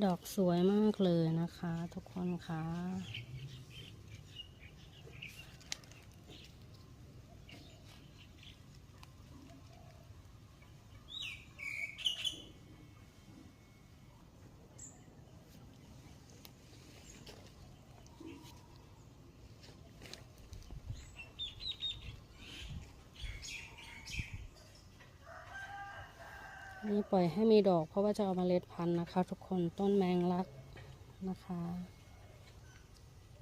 ดอกสวยมากเลยนะคะ ทุกคนคะ นี่ปล่อยให้มีดอกเพราะว่าจะเอามาเมล็ดพันธุ์นะคะ ทุกคนต้นแมงลักนะคะ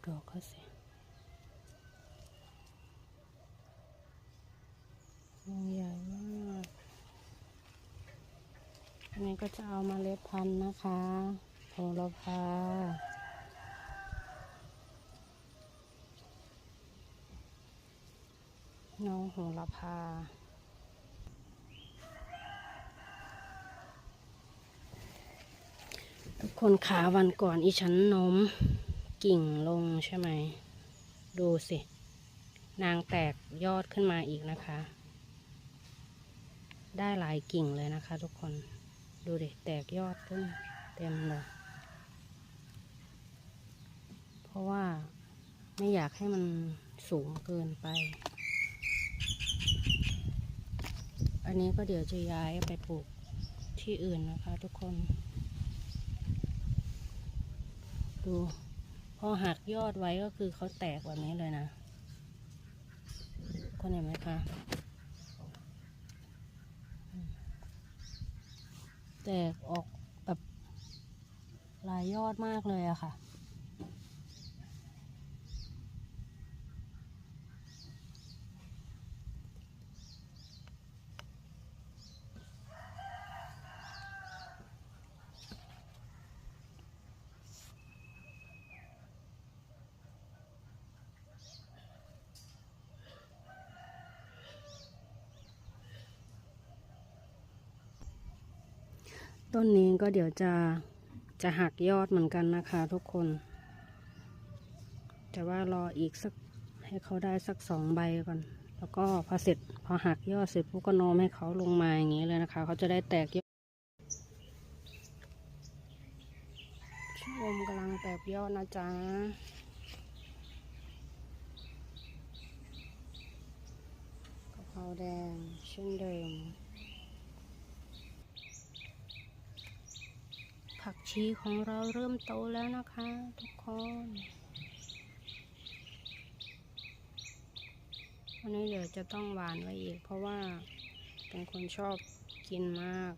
ดอกก็สิใหญ่มากอันนี้ก็จะเอามาเมล็ดพันธุ์นะคะโหระพาน้องโหระพา ทุกคนขาวันก่อนอีฉันน้มกิ่งลงใช่ไหม ดูสิ นางแตกยอดขึ้นมาอีกนะคะ ได้หลายกิ่งเลยนะคะทุกคน ดูดิ แตกยอดขึ้นเต็มเลย เพราะว่าไม่อยากให้มันสูงเกินไป อันนี้ก็เดี๋ยวจะย้ายไปปลูกที่อื่นนะคะทุกคน ดูพอหักยอดไว้ก็คือเขาแตกแบบนี้เลยนะคนเห็นไหมคะ แตกออกแบบลายยอดมากเลยอะค่ะ ต้นนี้ก็เดี๋ยวจะจะหักยอดเหมือนกันนะคะทุกคน แต่ว่ารออีกสักให้เขาได้สักสองใบก่อน แล้วก็พอเสร็จพอหักยอดเสร็จพวกก็โน้มให้เขาลงมาอย่างนี้เลยนะคะ เขาจะได้แตกยอดชะอมกำลังแตกยอดนะจ๊ะกะเพราแดงเช่นเดิม ผักชีของเราเริ่มโตแล้วนะคะ ทุกคน วันนี้เดี๋ยวจะต้องหวานไว้อีก เพราะว่าเป็นคนชอบกินมาก